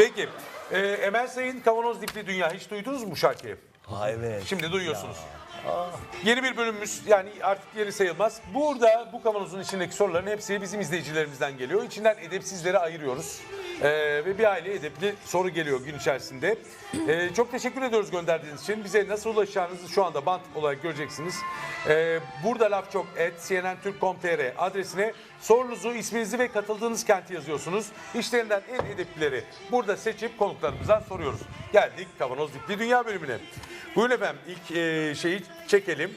Peki. Ee, Emel Sayın Kavanoz Dipli Dünya hiç duydunuz mu bu şarkıyı? Ha evet. Şimdi duyuyorsunuz. Yeni bir bölümümüz yani artık yeni sayılmaz. Burada bu kavanozun içindeki soruların hepsi bizim izleyicilerimizden geliyor. İçinden edepsizleri ayırıyoruz. Ee, ve bir aile edepli soru geliyor gün içerisinde. Ee, çok teşekkür ediyoruz gönderdiğiniz için. Bize nasıl ulaşacağınızı şu anda bant olarak göreceksiniz. Ee, burada laf çok et cnntürk.com.tr adresine sorunuzu, isminizi ve katıldığınız kenti yazıyorsunuz. İşlerinden en edeplileri burada seçip konuklarımızdan soruyoruz. Geldik Kavanoz Dipli Dünya bölümüne. Buyurun efendim ilk e, şeyi çekelim.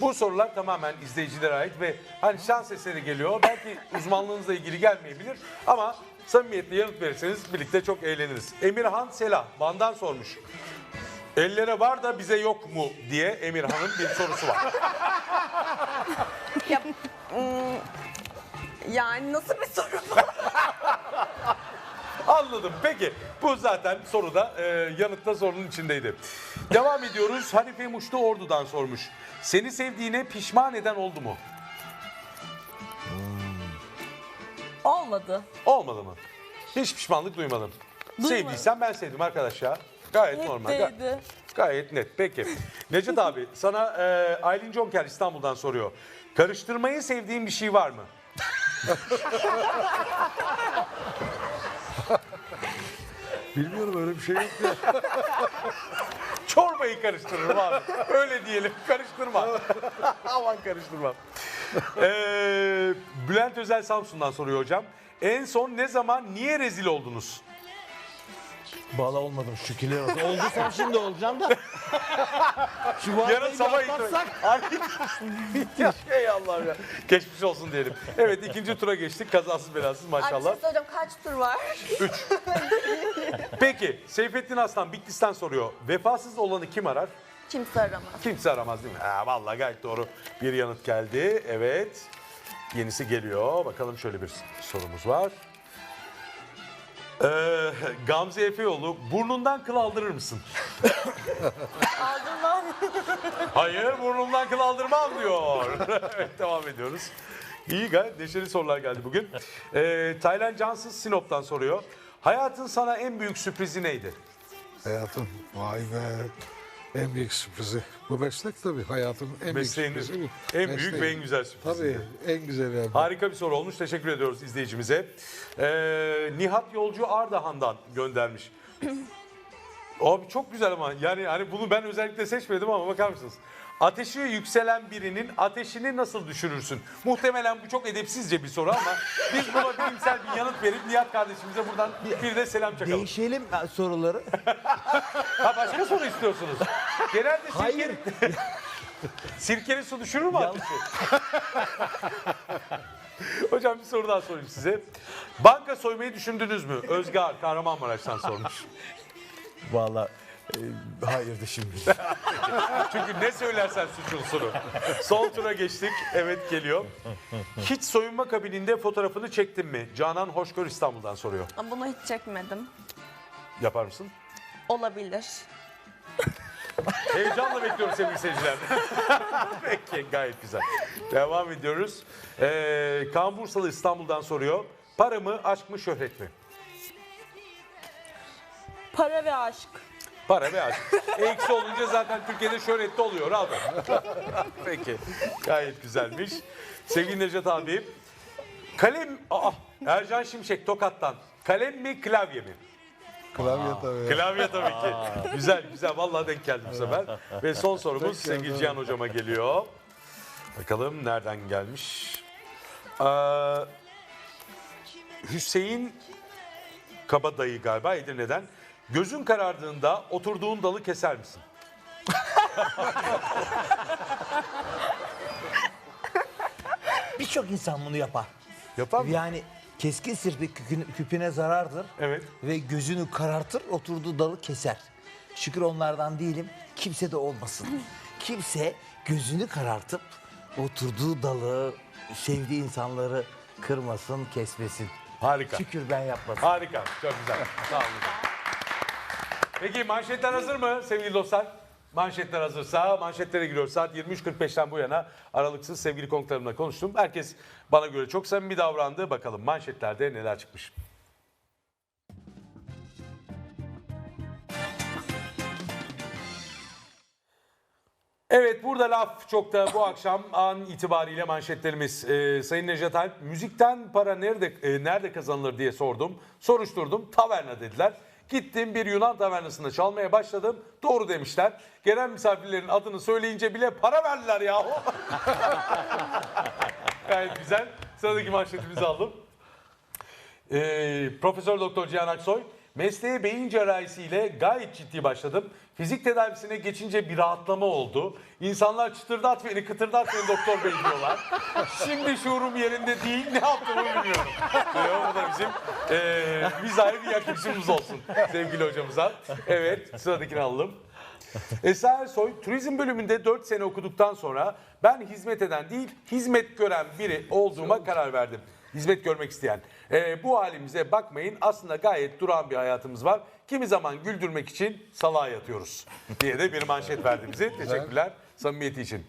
Bu sorular tamamen izleyicilere ait ve hani şans eseri geliyor. Belki uzmanlığınızla ilgili gelmeyebilir ama samimiyetle yanıt verirseniz birlikte çok eğleniriz. Emirhan Selah Van'dan sormuş. Ellere var da bize yok mu diye Emirhan'ın bir sorusu var. Ya, mm, yani nasıl bir soru? Anladım. Peki bu zaten soruda e, yanıtta sorunun içindeydi. Devam ediyoruz. Hanife Muşlu Ordu'dan sormuş. Seni sevdiğine pişman eden oldu mu? Olmadı. Olmadı mı? Hiç pişmanlık duymadım. Sevdiysen ben sevdim arkadaş ya. Gayet normal. Ga- Hep gayet net. Peki. Necdet abi sana e, Aylin Conker İstanbul'dan soruyor. Karıştırmayı sevdiğin bir şey var mı? Bilmiyorum öyle bir şey yok ya. Çorbayı karıştırırım abi. Öyle diyelim. Karıştırma. Aman karıştırma. Ee, Bülent Özel Samsun'dan soruyor hocam. En son ne zaman niye rezil oldunuz? Bala olmadım şükürler olsun. Olduysam şimdi olacağım da. Şu Yarın vaatayı bir sabah atlatsak. Ey Allah'ım ya. Geçmiş olsun diyelim. Evet ikinci tura geçtik. Kazasız belasız bir maşallah. şey söyleyeceğim kaç tur var? Peki Seyfettin Aslan Bitlis'ten soruyor. Vefasız olanı kim arar? Kimse aramaz. Kimse aramaz değil mi? Ha, vallahi gayet doğru bir yanıt geldi. Evet. Yenisi geliyor. Bakalım şöyle bir sorumuz var. Ee, Gamze Efeoğlu burnundan kıl aldırır mısın? Aldırmam. Hayır burnumdan kıl aldırmam diyor. evet devam ediyoruz. İyi gayet neşeli sorular geldi bugün. Ee, Taylan Cansız Sinop'tan soruyor. Hayatın sana en büyük sürprizi neydi? Hayatım vay be. En büyük sürprizi. Bu meslek tabii hayatın en Mesleğin büyük sürprizi. bu. en büyük ve en güzel sürprizi. Tabii en güzel yani. Harika bir soru olmuş. Teşekkür ediyoruz izleyicimize. Ee, Nihat Yolcu Ardahan'dan göndermiş. Abi çok güzel ama yani hani bunu ben özellikle seçmedim ama bakar mısınız? Ateşi yükselen birinin ateşini nasıl düşürürsün? Muhtemelen bu çok edepsizce bir soru ama biz buna bilimsel bir yanıt verip Nihat kardeşimize buradan bir de selam çakalım. Değişelim soruları. Ha başka soru istiyorsunuz. Genelde Hayır. sirkeli, sirkeli su düşürür mü ateşi? Hocam bir soru daha sorayım size. Banka soymayı düşündünüz mü? Özgar Kahramanmaraş'tan sormuş. Valla e, hayırdı şimdi. Çünkü ne söylersen suç unsuru. Son tura geçtik. Evet geliyor. Hiç soyunma kabininde fotoğrafını çektin mi? Canan Hoşgör İstanbul'dan soruyor. Bunu hiç çekmedim. Yapar mısın? Olabilir. Heyecanla bekliyorum sevgili seyirciler. Peki gayet güzel. Devam ediyoruz. Ee, Kaan Bursalı İstanbul'dan soruyor. Para mı, aşk mı, şöhret mi? Para ve aşk. Para ve aşk. Eksi olunca zaten Türkiye'de şöhretli oluyor abi. Peki. Gayet güzelmiş. Sevgili Necdet abi. Kalem... Aa, Ercan Şimşek Tokat'tan. Kalem mi, klavye mi? Klavye tabii. ya. Klavye tabii ki. Güzel güzel vallahi denk geldi bu sefer. Ve son sorumuz geldi, sevgili Cihan hocama geliyor. Bakalım nereden gelmiş. Ee, Hüseyin Kabadayı galiba Edirne'den. Gözün karardığında oturduğun dalı keser misin? Birçok insan bunu yapar. Yapar mı? Yani keskin sirpi kükün- küpüne zarardır. Evet. Ve gözünü karartır, oturduğu dalı keser. Şükür onlardan değilim. Kimse de olmasın. Kimse gözünü karartıp oturduğu dalı, sevdiği insanları kırmasın, kesmesin. Harika. Şükür ben yapmadım. Harika. Çok güzel. Sağ olun. Peki manşetler hazır mı sevgili dostlar? Manşetler hazırsa manşetlere giriyoruz. Saat 23.45'ten bu yana aralıksız sevgili konuklarımla konuştum. Herkes bana göre çok samimi davrandı. Bakalım manşetlerde neler çıkmış. Evet burada laf çok da bu akşam an itibariyle manşetlerimiz. Ee, Sayın Necdet Alp müzikten para nerede e, nerede kazanılır diye sordum. Soruşturdum taverna dediler. Gittim bir Yunan tavernasında çalmaya başladım. Doğru demişler. Gelen misafirlerin adını söyleyince bile para verdiler ya. Gayet güzel. Sıradaki manşetimizi aldım. Ee, Profesör Doktor Cihan Aksoy, mesleğe beyin cerrahisiyle gayet ciddi başladım. Fizik tedavisine geçince bir rahatlama oldu. İnsanlar çıtırdat beni, kıtırdat beni doktor bey diyorlar. Şimdi şuurum yerinde değil, ne yaptığımı bilmiyorum. Diyor, bu da bizim ee, mizahı bir yaklaşımımız olsun sevgili hocamıza. Evet, sıradakini alalım. Esra Ersoy, turizm bölümünde 4 sene okuduktan sonra ben hizmet eden değil, hizmet gören biri olduğuma karar verdim. Hizmet görmek isteyen. Ee, bu halimize bakmayın aslında gayet duran bir hayatımız var. Kimi zaman güldürmek için salağa yatıyoruz diye de bir manşet verdi bize. Teşekkürler samimiyeti için.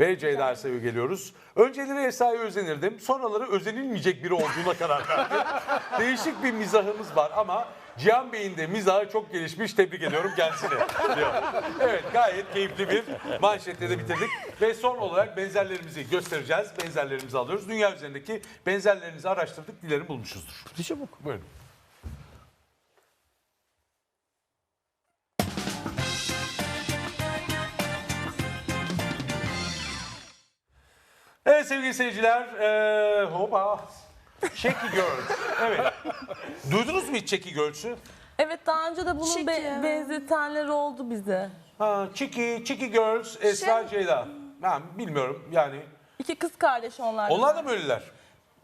Ve Ceyda Ersoy'a geliyoruz. Önceleri Esra'ya özenirdim. Sonraları özenilmeyecek biri olduğuna karar verdim. Değişik bir mizahımız var ama Cihan Bey'in de mizahı çok gelişmiş. Tebrik ediyorum kendisini. diyor. Evet gayet keyifli bir manşetle de bitirdik. Ve son olarak benzerlerimizi göstereceğiz. Benzerlerimizi alıyoruz. Dünya üzerindeki benzerlerinizi araştırdık. Dilerim bulmuşuzdur. Çabuk. Buyurun. Evet sevgili seyirciler, eee hopa, Checky Girls. Evet. Duydunuz mu hiç Checky Girls'ü? Evet daha önce de bunun be- Çekim. benzetenler oldu bize. Ha, Cheeky, Cheeky Girls, Esra Ceyda. Ben bilmiyorum yani. İki kız kardeş onlar. Onlar da böyleler.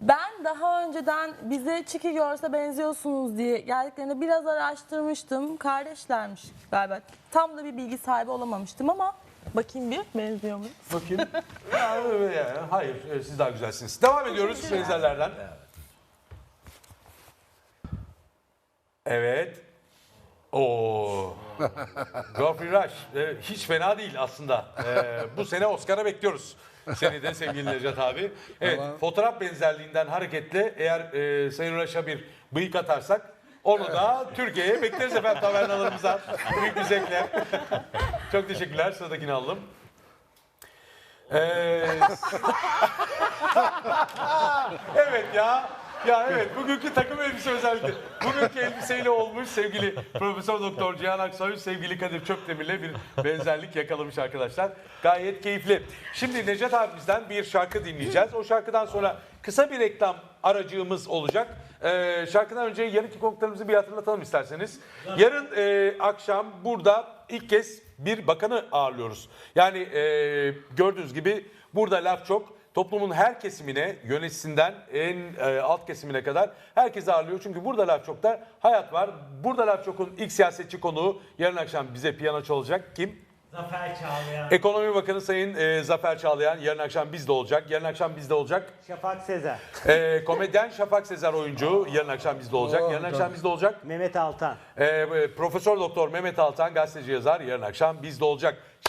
Ben daha önceden bize Çiki Girls'e benziyorsunuz diye geldiklerinde biraz araştırmıştım. Kardeşlermiş galiba. Tam da bir bilgi sahibi olamamıştım ama bakayım bir benziyor mu? Bakayım. ya, öyle yani. Hayır, e, siz daha güzelsiniz. Devam ediyoruz benzerlerden. Evet. Oo. Geoffrey Rush. e, hiç fena değil aslında. E, bu sene Oscar'a bekliyoruz. Seni de sevgili Necat abi. Evet, fotoğraf benzerliğinden hareketle eğer e, Sayın Rush'a bir bıyık atarsak onu da Türkiye'ye bekleriz efendim tavernalarımıza. Büyük bir zevkle. Çok teşekkürler. Sıradakini alalım. Ee, evet ya. Ya evet bugünkü takım elbise özellikle. Bugünkü elbiseyle olmuş sevgili Profesör Doktor Cihan Aksoy, sevgili Kadir Çöpdemir'le bir benzerlik yakalamış arkadaşlar. Gayet keyifli. Şimdi Necat abimizden bir şarkı dinleyeceğiz. O şarkıdan sonra kısa bir reklam aracığımız olacak. Ee, şarkıdan önce yarınki konuklarımızı bir hatırlatalım isterseniz. Yarın e, akşam burada ilk kez bir bakanı ağırlıyoruz. Yani e, gördüğünüz gibi burada laf çok. Toplumun her kesimine, yöneticisinden en e, alt kesimine kadar herkes ağırlıyor. Çünkü burada laf çokta hayat var. Burada laf çokun ilk siyasetçi konuğu yarın akşam bize piyano çalacak. Kim? Zafer Çağlayan, Ekonomi Bakanı Sayın e, Zafer Çağlayan yarın akşam bizde olacak. Yarın akşam bizde olacak. Şafak Sezer, E, komedyen Şafak Sezer oyuncu yarın akşam bizde olacak. Yarın akşam bizde olacak. Mehmet Altan. E, Profesör Doktor Mehmet Altan gazeteci yazar yarın akşam bizde olacak.